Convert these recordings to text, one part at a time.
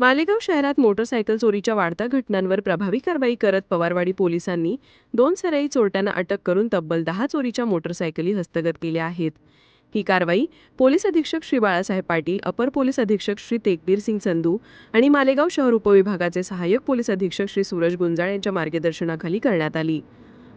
मालेगाव शहरात मोटरसायकल चोरीच्या वाढत्या घटनांवर प्रभावी कारवाई करत पवारवाडी पोलिसांनी दोन सराई चोरट्यांना अटक करून तब्बल दहा चोरीच्या मोटरसायकली हस्तगत केल्या आहेत. ही कारवाई पोलीस अधीक्षक श्री बाळासाहेब पाटील अपर पोलीस अधीक्षक श्री तेकबीर सिंग संधू आणि मालेगाव शहर उपविभागाचे सहाय्यक पोलीस अधीक्षक श्री सूरज गुंजाळ यांच्या मार्गदर्शनाखाली करण्यात आली.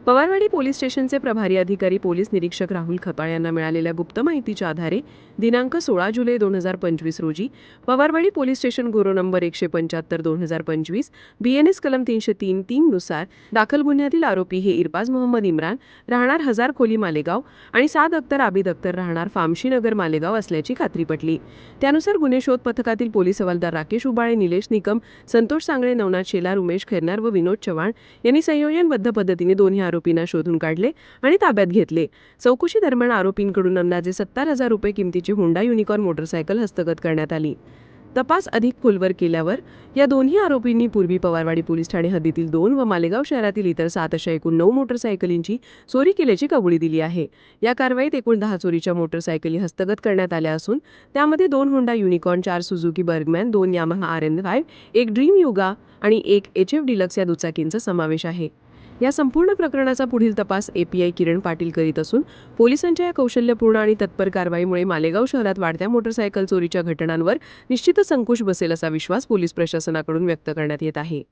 पवारवाडी पोलीस स्टेशनचे प्रभारी अधिकारी पोलीस निरीक्षक राहुल खपाळ यांना मिळालेल्या गुप्त माहितीच्या आधारे दिनांक सोळा जुलै दोन हजार पंचवीस रोजी पवारवाडी पोलीस स्टेशन गुरो नंबर एकशे पंच्याहत्तर दोन हजार पंचवीस बीएनएस कलम तीनशे तीन तीननुसार दाखल गुन्ह्यातील आरोपी हे इरबाज मोहम्मद इम्रान राहणार हजार खोली मालेगाव आणि साद अख्तर आबिद अख्तर राहणार फामशीनगर मालेगाव असल्याची खात्री पटली. त्यानुसार गुन्हे शोध पथकातील पोलीस हवालदार राकेश उबाळे निलेश निकम संतोष सांगळे नवनाथ शेलार उमेश खैरनार व विनोद चव्हाण यांनी संयोजनबद्ध पद्धतीने दोन्ही आरोपींना शोधून काढले आणि ताब्यात घेतले. चौकशी दरम्यान आरोपींकडून अंदाजे सत्तर हजार रुपये किमतीची होंडा युनिकॉर्न मोटरसायकल हस्तगत करण्यात आली. तपास अधिक खोलवर केल्यावर या दोन्ही आरोपींनी पूर्वी पवारवाडी पोलीस ठाणे हद्दीतील दोन व मालेगाव शहरातील इतर सात अशा एकूण नऊ मोटरसायकलींची चोरी केल्याची कबुली दिली आहे. या कारवाईत एकूण दहा चोरीच्या मोटरसायकली हस्तगत करण्यात आल्या असून त्यामध्ये दोन होंडा युनिकॉर्न चार सुझुकी बर्गमॅन दोन यामाहा आर एन फाईव्ह एक ड्रीम युगा आणि एक एच एफ डिलक्स या दुचाकींचा समावेश आहे. या संपूर्ण प्रकरणाचा पुढील तपास एपीआय किरण पाटील करीत असून पोलिसांच्या या कौशल्यपूर्ण आणि तत्पर कारवाईमुळे मालेगाव शहरात वाढत्या मोटरसायकल चोरीच्या घटनांवर निश्चितच संकुश बसेल असा विश्वास पोलीस प्रशासनाकडून व्यक्त करण्यात येत आहे.